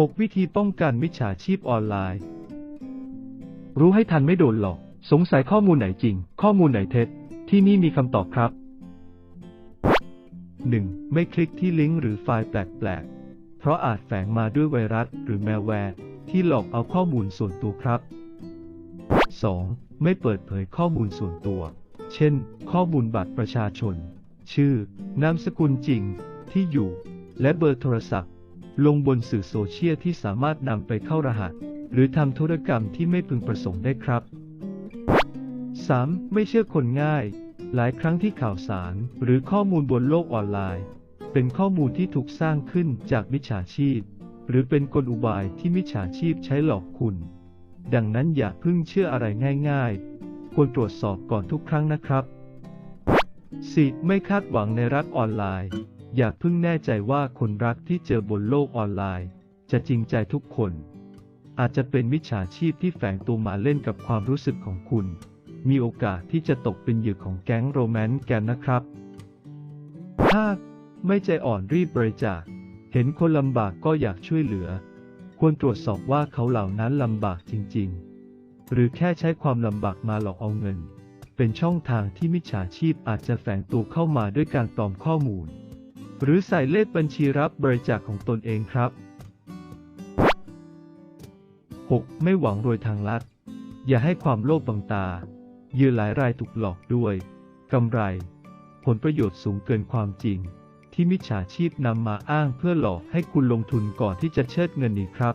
6 วิธีป้องกันมิจฉาชีพออนไลน์ รู้ให้ทันไม่โดนหลอก สงสัยข้อมูลไหนจริง ข้อมูลไหนเท็จ ที่นี่มีคำตอบครับ 1. ไม่คลิกที่ลิงก์หรือไฟล์แปลกๆ เพราะอาจแฝงมาด้วยไวรัสหรือแมลแวร์ที่หลอกเอาข้อมูลส่วนตัวครับ 2. ไม่เปิดเผยข้อมูลส่วนตัว เช่น ข้อมูลบัตรประชาชน ชื่อ นามสกุลจริง ที่อยู่ และเบอร์โทรศัพท์ ลงบนสื่อโซเชียลที่สามารถนำไปเข้ารหัส หรือทำธุรกรรมที่ไม่พึงประสงค์ได้ครับ 3. ไม่เชื่อคนง่าย หลายครั้งที่ข่าวสาร หรือข้อมูลบนโลกออนไลน์ เป็นข้อมูลที่ถูกสร้างขึ้นจากมิจฉาชีพ หรือเป็นกลอุบายที่มิจฉาชีพใช้หลอกคุณ ดังนั้นอย่าพิ่งเชื่ออะไรง่ายๆ ควรตรวจสอบก่อนทุกครั้งนะครับ 4. ไม่คาดหวังในรักออนไลน์ อย่าเพิ่งแน่ใจว่าคนรักที่เจอบนโลกออนไลน์ จะจริงใจทุกคน อาจจะเป็นมิจฉาชีพที่แฝงตัวมาเล่นกับความรู้สึกของคุณ มีโอกาสที่จะตกเป็นเหยื่อของแก๊งโรแมนต์กันนะครับ 5. ไม่ใจอ่อนรีบบริจาค เห็นคนลำบากก็อยากช่วยเหลือ ควรตรวจสอบว่าเขาเหล่านั้นลำบากจริง ๆ หรือแค่ใช้ความลำบากมาหลอกเอาเงิน เป็นช่องทางที่มิจฉาชีพอาจจะแฝงตัวเข้ามาด้วยการปลอมข้อมูล หรือใส่เลขบัญชีรับบริจาคของตนเองครับ 6. ไม่หวังรวยทางลัด อย่าให้ความโลภบังตาเหยื่อหลายรายถูกหลอกด้วยกำไร ผลประโยชน์สูงเกินความจริง ที่มิจฉาชีพนำมาอ้างเพื่อหลอกให้คุณลงทุนก่อนที่จะเชิดเงินนี้ครับ